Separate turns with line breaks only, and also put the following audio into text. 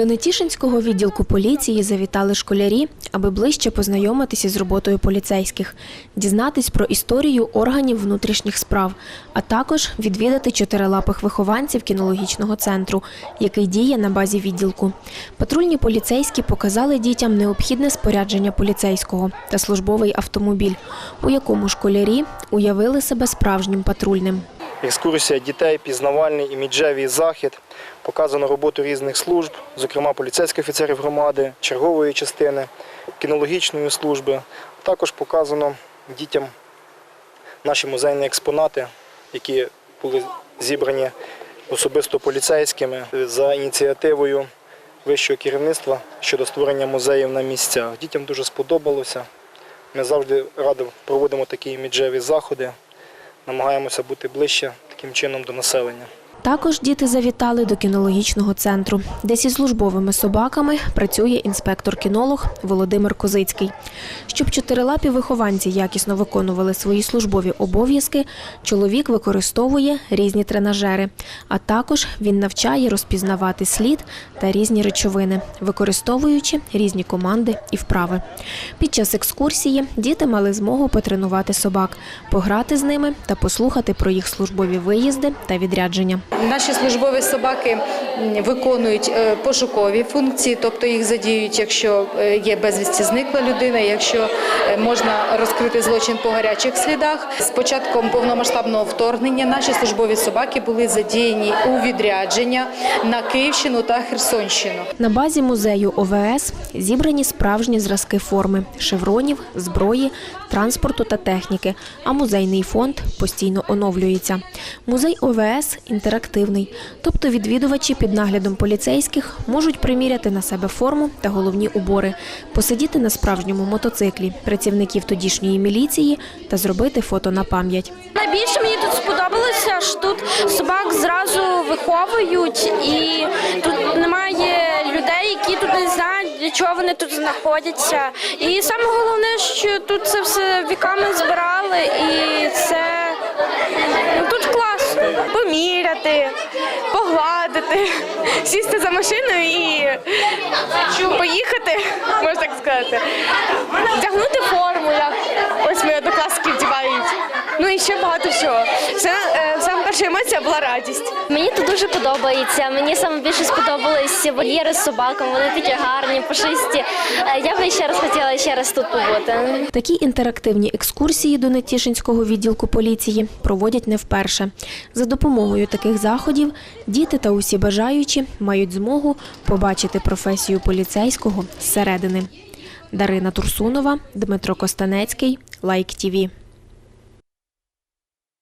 До Нетішинського відділку поліції завітали школярі, аби ближче познайомитися з роботою поліцейських, дізнатись про історію органів внутрішніх справ, а також відвідати чотирилапих вихованців кінологічного центру, який діє на базі відділку. Патрульні поліцейські показали дітям необхідне спорядження поліцейського та службовий автомобіль, у якому школярі уявили себе справжнім патрульним.
Екскурсія дітей, пізнавальний іміджевий захід. Показано роботу різних служб, зокрема поліцейських офіцерів громади, чергової частини, кінологічної служби. Також показано дітям наші музейні експонати, які були зібрані особисто поліцейськими за ініціативою вищого керівництва щодо створення музеїв на місцях. Дітям дуже сподобалося. Ми завжди радо проводимо такі іміджеві заходи намагаємося бути ближче таким чином до населення.
Також діти завітали до кінологічного центру, де зі службовими собаками працює інспектор-кінолог Володимир Козицький. Щоб чотирилапі вихованці якісно виконували свої службові обов'язки, чоловік використовує різні тренажери, а також він навчає розпізнавати слід та різні речовини, використовуючи різні команди і вправи. Під час екскурсії діти мали змогу потренувати собак, пограти з ними та послухати про їх службові виїзди та відрядження.
Наші службові собаки виконують е, пошукові функції, тобто їх задіють, якщо е, є безвісті зникла людина, якщо е, можна розкрити злочин по гарячих слідах. З початком повномасштабного вторгнення наші службові собаки були задіяні у відрядження на Київщину та Херсонщину.
На базі музею ОВС зібрані справжні зразки форми, шевронів, зброї, транспорту та техніки, а музейний фонд постійно оновлюється. Музей ОВС інтерактивний, тобто відвідувачі під наглядом поліцейських можуть приміряти на себе форму та головні убори, посидіти на справжньому мотоциклі працівників тодішньої міліції та зробити фото на пам'ять.
Найбільше мені тут сподобалося, що тут собак зразу виховують, і тут немає людей, які тут не знають, для чого вони тут знаходяться. І саме головне, що тут це все віками збирали, і це тут класно. Поміряти, погладити, сісти за машиною і поїхати, можна так сказати. Вдягнути форму, як ось мої однокласники вдівають. Ну і ще багато чого. Все, е, саме перша емоція була радість.
Мені тут дуже подобається. Мені саме більше сподобались вольєри з собаками. Вони такі гарні, пушисті. Е, Я би ще раз хотіла ще раз тут побути.
Такі інтерактивні екскурсії до Нетішинського відділку поліції проводять не вперше. За допомогою таких заходів діти та усі бажаючі мають змогу побачити професію поліцейського зсередини. Дарина Турсунова, Дмитро Костанецький, Лайк ТІВІ.